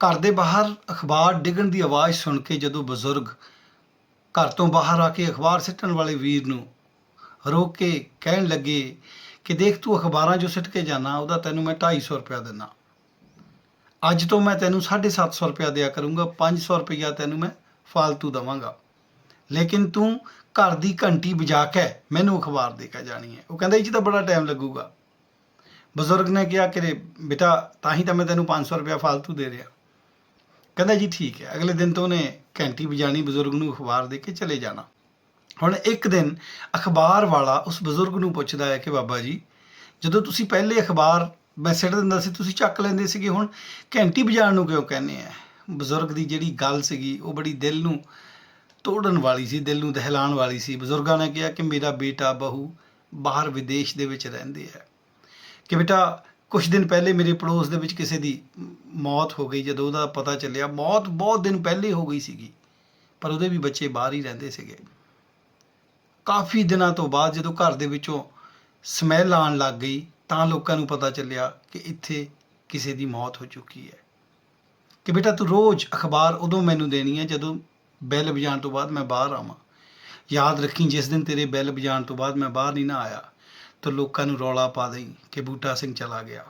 ਘਰ ਦੇ ਬਾਹਰ ਅਖਬਾਰ ਡਿੱਗਣ ਦੀ ਆਵਾਜ਼ ਸੁਣ ਕੇ ਜਦੋਂ ਬਜ਼ੁਰਗ ਘਰ ਤੋਂ ਬਾਹਰ ਆ ਕੇ ਅਖਬਾਰ ਸਿੱਟਣ ਵਾਲੇ ਵੀਰ ਨੂੰ ਰੋਕ ਕੇ ਕਹਿਣ ਲੱਗੇ ਕਿ ਦੇਖ ਤੂੰ ਅਖਬਾਰਾਂ ਜੋ ਸਿੱਟ ਕੇ ਜਾਣਾ ਉਹਦਾ ਤੈਨੂੰ ਮੈਂ 250 ਰੁਪਇਆ ਦਿੰਦਾ ਅੱਜ ਤੋਂ ਮੈਂ ਤੈਨੂੰ 750 ਰੁਪਇਆ ਦਿਆ ਕਰੂੰਗਾ 500 ਰੁਪਇਆ ਤੈਨੂੰ ਮੈਂ ਫਾਲਤੂ ਦਵਾਂਗਾ। ਲੇਕਿਨ ਤੂੰ ਘਰ ਦੀ ਘੰਟੀ ਵਜਾ ਕੇ ਮੈਨੂੰ ਅਖਬਾਰ ਦੇ ਕੇ ਜਾਣੀ ਹੈ। ਉਹ ਕਹਿੰਦਾ, ਇਹ ਜੀ ਤਾਂ ਬੜਾ ਟਾਈਮ ਲੱਗੂਗਾ। ਬਜ਼ੁਰਗ ਨੇ ਕਿਹਾ ਕਿ ਬੇਟਾ, ਤਾਂ ਹੀ ਤਾਂ ਮੈਂ ਤੈਨੂੰ 500 ਰੁਪਇਆ ਫਾਲਤੂ ਦੇ ਰਿਹਾ। ਕਹਿੰਦਾ ਜੀ ਠੀਕ ਹੈ, ਅਗਲੇ ਦਿਨ ਤੋਂ ਉਹਨੇ ਘੰਟੀ ਵਜਾਣੀ ਬਜ਼ੁਰਗ ਨੂੰ ਅਖਬਾਰ ਦੇ ਕੇ ਚਲੇ ਜਾਣਾ। ਹੁਣ ਇੱਕ ਦਿਨ ਅਖਬਾਰ ਵਾਲਾ ਉਸ ਬਜ਼ੁਰਗ ਨੂੰ ਪੁੱਛਦਾ ਹੈ ਕਿ ਬਾਬਾ ਜੀ, ਜਦੋਂ ਤੁਸੀਂ ਪਹਿਲੇ ਅਖਬਾਰ ਮੈਂ ਸਿੱਟ ਦਿੰਦਾ ਸੀ, ਤੁਸੀਂ ਚੱਕ ਲੈਂਦੇ ਸੀਗੇ, ਹੁਣ ਘੰਟੀ ਵਜਾਉਣ ਨੂੰ ਕਿਉਂ ਕਹਿੰਦੇ ਆ? ਬਜ਼ੁਰਗ ਦੀ ਜਿਹੜੀ ਗੱਲ ਸੀਗੀ, ਉਹ ਬੜੀ ਦਿਲ ਨੂੰ ਤੋੜਨ ਵਾਲੀ ਸੀ, ਦਿਲ ਨੂੰ ਦਹਿਲਾਣ ਵਾਲੀ ਸੀ। ਬਜ਼ੁਰਗਾਂ ਨੇ ਕਿਹਾ ਕਿ ਮੇਰਾ ਬੇਟਾ ਬਹੂ ਬਾਹਰ ਵਿਦੇਸ਼ ਦੇ ਵਿੱਚ ਰਹਿੰਦੇ ਹੈ ਕਿ ਬੇਟਾ ਕੁਝ ਦਿਨ ਪਹਿਲੇ ਮੇਰੇ ਪੜੋਸ ਦੇ ਵਿੱਚ ਕਿਸੇ ਦੀ ਮੌਤ ਹੋ ਗਈ ਜਦੋਂ ਉਹਦਾ ਪਤਾ ਚੱਲਿਆ, ਮੌਤ ਬਹੁਤ ਦਿਨ ਪਹਿਲੇ ਹੋ ਗਈ ਸੀਗੀ, ਪਰ ਉਹਦੇ ਵੀ ਬੱਚੇ ਬਾਹਰ ਹੀ ਰਹਿੰਦੇ ਸੀਗੇ। ਕਾਫੀ ਦਿਨਾਂ ਤੋਂ ਬਾਅਦ ਜਦੋਂ ਘਰ ਦੇ ਵਿੱਚੋਂ ਸਮੈਲ ਆਉਣ ਲੱਗ ਗਈ, ਤਾਂ ਲੋਕਾਂ ਨੂੰ ਪਤਾ ਚੱਲਿਆ ਕਿ ਇੱਥੇ ਕਿਸੇ ਦੀ ਮੌਤ ਹੋ ਚੁੱਕੀ ਹੈ। ਕਿ ਬੇਟਾ ਤੂੰ ਰੋਜ਼ ਅਖਬਾਰ ਉਦੋਂ ਮੈਨੂੰ ਦੇਣੀ ਹੈ ਜਦੋਂ ਬੈਲ ਵਜਾਉਣ ਤੋਂ ਬਾਅਦ ਮੈਂ ਬਾਹਰ ਆਵਾਂ। ਯਾਦ ਰੱਖੀ, ਜਿਸ ਦਿਨ ਤੇਰੇ ਬੈਲ ਵਜਾਉਣ ਤੋਂ ਬਾਅਦ ਮੈਂ ਬਾਹਰ ਨਹੀਂ ਨਾ ਆਇਆ, ਤਾਂ ਲੋਕਾਂ ਨੂੰ ਰੌਲਾ ਪਾ ਦੇਈ ਕਿ ਬੂਟਾ ਸਿੰਘ ਚਲਾ ਗਿਆ।